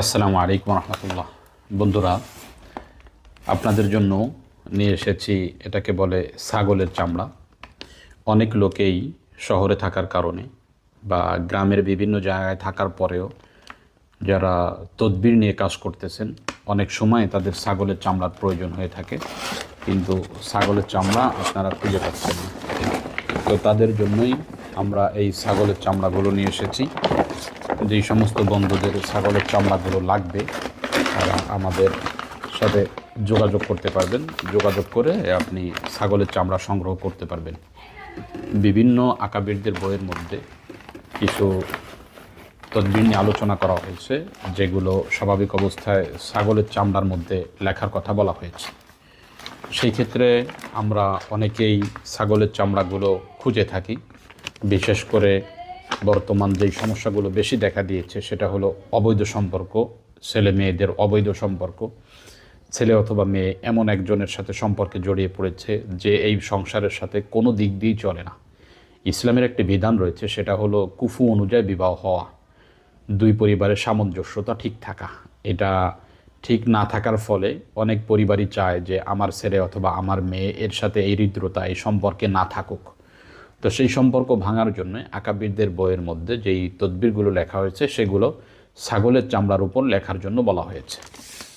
আসসালামু আলাইকুম রহমতুল্লাহ। বন্ধুরা, আপনাদের জন্য নিয়ে এসেছি এটাকে বলে ছাগলের চামড়া। অনেক লোকেই শহরে থাকার কারণে বা গ্রামের বিভিন্ন জায়গায় থাকার পরেও যারা তদবির নিয়ে কাজ করতেছেন, অনেক সময় তাদের ছাগলের চামড়ার প্রয়োজন হয়ে থাকে। কিন্তু ছাগলের চামড়া আপনারা খুঁজে পাচ্ছেন তো তাদের জন্যই আমরা এই ছাগলের চামড়াগুলো নিয়ে এসেছি। যেই সমস্ত বন্ধুদের ছাগলের চামড়াগুলো লাগবে, তারা আমাদের সাথে যোগাযোগ করতে পারবেন। যোগাযোগ করে আপনি ছাগলের চামড়া সংগ্রহ করতে পারবেন। বিভিন্ন আকাবিরদের বইয়ের মধ্যে কিছু তদবির নিয়ে আলোচনা করা হয়েছে, যেগুলো স্বাভাবিক অবস্থায় ছাগলের চামড়ার মধ্যে লেখার কথা বলা হয়েছে। সেই ক্ষেত্রে আমরা অনেকেই ছাগলের চামড়াগুলো খুঁজে থাকি, বিশেষ করে বর্তমান যেই সমস্যাগুলো বেশি দেখা দিয়েছে, সেটা হলো অবৈধ সম্পর্ক, ছেলে মেয়েদের অবৈধ সম্পর্ক। ছেলে অথবা মেয়ে এমন একজনের সাথে সম্পর্কে জড়িয়ে পড়েছে যে এই সংসারের সাথে কোনো দিক দিয়েই চলে না। ইসলামের একটি বিধান রয়েছে, সেটা হলো কুফু অনুযায়ী বিবাহ হওয়া। দুই পরিবারের সামঞ্জস্যতা ঠিক থাকা। এটা ঠিক না থাকার ফলে অনেক পরিবারই চায় যে আমার ছেলে অথবা আমার মেয়ে এর সাথে এই হৃদ্রতা, এই সম্পর্কে না থাকুক। তো সেই সম্পর্ক ভাঙার জন্য আকাবিরদের বইয়ের মধ্যে যেই তদবিরগুলো লেখা হয়েছে, সেগুলো ছাগলের চামড়ার উপর লেখার জন্য বলা হয়েছে।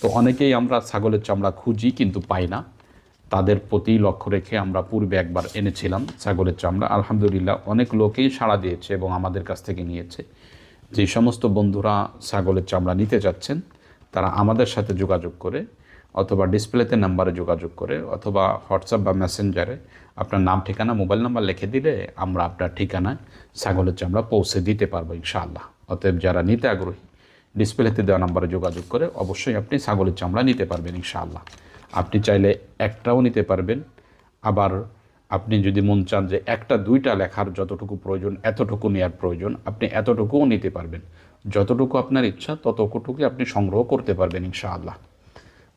তো অনেকেই আমরা ছাগলের চামড়া খুঁজি কিন্তু পাই না। তাদের প্রতি লক্ষ্য রেখে আমরা পূর্বে একবার এনেছিলাম ছাগলের চামড়া। আলহামদুলিল্লাহ অনেক লোকেই সাড়া দিয়েছে এবং আমাদের কাছ থেকে নিয়েছে। যে সমস্ত বন্ধুরা ছাগলের চামড়া নিতে চাচ্ছেন তারা আমাদের সাথে যোগাযোগ করে অথবা ডিসপ্লেতে নাম্বারে যোগাযোগ করে অথবা হোয়াটসঅ্যাপ বা মেসেঞ্জারে আপনার নাম, ঠিকানা, মোবাইল নাম্বার লিখে দিলে আমরা আপনার ঠিকানায় ছাগলের চামড়া পৌঁছে দিতে পারব ইনশাআল্লাহ। অতএব যারা নিতে আগ্রহী, ডিসপ্লেতে দেওয়া নাম্বারে যোগাযোগ করে অবশ্যই আপনি ছাগলের চামড়া নিতে পারবেন ইনশাআল্লাহ। আপনি চাইলে একটাও নিতে পারবেন। আবার আপনি যদি মন চান যে একটা, দুইটা লেখার যতটুকু প্রয়োজন, এতটুকু নেওয়ার প্রয়োজন, আপনি এতটুকুও নিতে পারবেন। যতটুকু আপনার ইচ্ছা, ততটুকুই আপনি সংগ্রহ করতে পারবেন ইনশাআল্লাহ।